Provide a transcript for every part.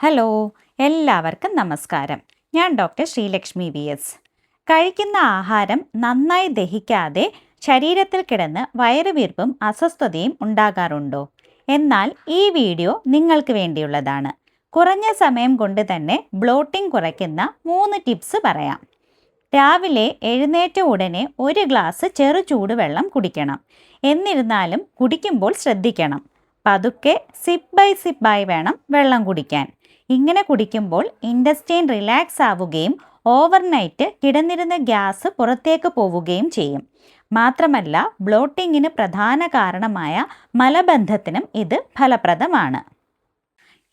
Hello എല്ലാവർക്കും നമസ്കാരം. ഞാൻ ഡോക്ടർ ശ്രീലക്ഷ്മി വി എസ്. കഴിക്കുന്ന ആഹാരം നന്നായി ദഹിക്കാതെ ശരീരത്തിൽ കിടന്ന് വയറുവീർപ്പും അസ്വസ്ഥതയും ഉണ്ടാകാറുണ്ടോ? എന്നാൽ ഈ വീഡിയോ നിങ്ങൾക്ക് വേണ്ടിയുള്ളതാണ്. കുറഞ്ഞ സമയം കൊണ്ട് തന്നെ ബ്ലോട്ടിംഗ് കുറയ്ക്കുന്ന മൂന്ന് ടിപ്സ് പറയാം. രാവിലെ എഴുന്നേറ്റ ഉടനെ ഒരു ഗ്ലാസ് ചെറു ചൂടുവെള്ളം കുടിക്കണം. എന്നിരുന്നാലും കുടിക്കുമ്പോൾ ശ്രദ്ധിക്കണം. പതുക്കെ സിപ്പ് ബൈ സിപ്പായി വേണം വെള്ളം കുടിക്കാൻ. ഇങ്ങനെ കുടിക്കുമ്പോൾ ഇൻഡസ്റ്റൈൻ റിലാക്സ് ആവുകയും ഓവർനൈറ്റ് കിടന്നിരുന്ന ഗ്യാസ് പുറത്തേക്ക് പോവുകയും ചെയ്യും. മാത്രമല്ല ബ്ലോട്ടിങ്ങിന് പ്രധാന കാരണമായ മലബന്ധത്തിനും ഇത് ഫലപ്രദമാണ്.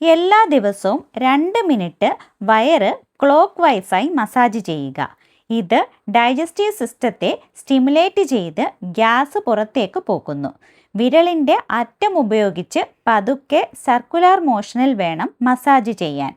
എല്ലാ ദിവസവും രണ്ട് മിനിറ്റ് വയറ് ക്ലോക്ക് വൈസായി മസാജ് ചെയ്യുക. ഇത് ഡൈജസ്റ്റീവ് സിസ്റ്റത്തെ സ്റ്റിമുലേറ്റ് ചെയ്ത് ഗ്യാസ് പുറത്തേക്ക് പോക്കുന്നു വിരലിന്റെ അറ്റം ഉപയോഗിച്ച് പതുക്കെ സർക്കുലർ മോഷനിൽ വേണം മസാജ് ചെയ്യാൻ.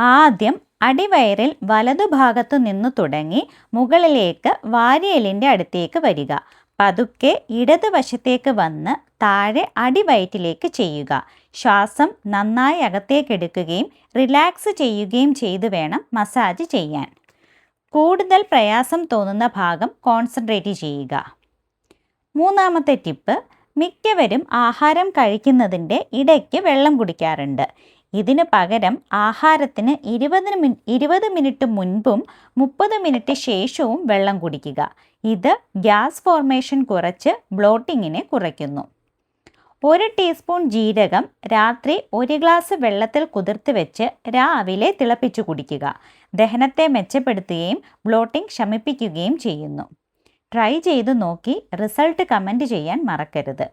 ആദ്യം അടിവയറിൽ വലതുഭാഗത്തു നിന്ന് തുടങ്ങി മുകളിലേക്ക് വാരിയലിന്റെ അടുത്തേക്ക് വരിക. പതുക്കെ ഇടതുവശത്തേക്ക് വന്ന് താഴെ അടിവയറ്റിലേക്ക് ചെയ്യുക. ശ്വാസം നന്നായി അകത്തേക്കെടുക്കുകയും റിലാക്സ് ചെയ്യുകയും ചെയ്തു വേണം മസാജ് ചെയ്യാൻ. കൂടുതൽ പ്രയാസം തോന്നുന്ന ഭാഗം കോൺസെൻട്രേറ്റ് ചെയ്യുക. മൂന്നാമത്തെ ടിപ്പ് മിക്കവരും ആഹാരം കഴിക്കുന്നതിന്റെ ഇടയ്ക്ക് വെള്ളം കുടിക്കാറുണ്ട്. ഇതിന് പകരം ആഹാരത്തിന് ഇരുപതിന് മിനി ഇരുപത് മിനിറ്റ് മുൻപും മുപ്പത് മിനിറ്റ് ശേഷവും വെള്ളം കുടിക്കുക. ഇത് ഗ്യാസ് ഫോർമേഷൻ കുറച്ച് ബ്ലോട്ടിങ്ങിനെ കുറയ്ക്കുന്നു. ഒരു ടീസ്പൂൺ ജീരകം രാത്രി ഒരു ഗ്ലാസ് വെള്ളത്തിൽ കുതിർത്ത് വെച്ച് രാവിലെ തിളപ്പിച്ചു കുടിക്കുക. ദഹനത്തെ മെച്ചപ്പെടുത്തുകയും ബ്ലോട്ടിംഗ് ശമിപ്പിക്കുകയും ചെയ്യുന്നു. ട്രൈ ചെയ്ത് നോക്കി റിസൾട്ട് കമന്റ് ചെയ്യാൻ മറക്കരുത്.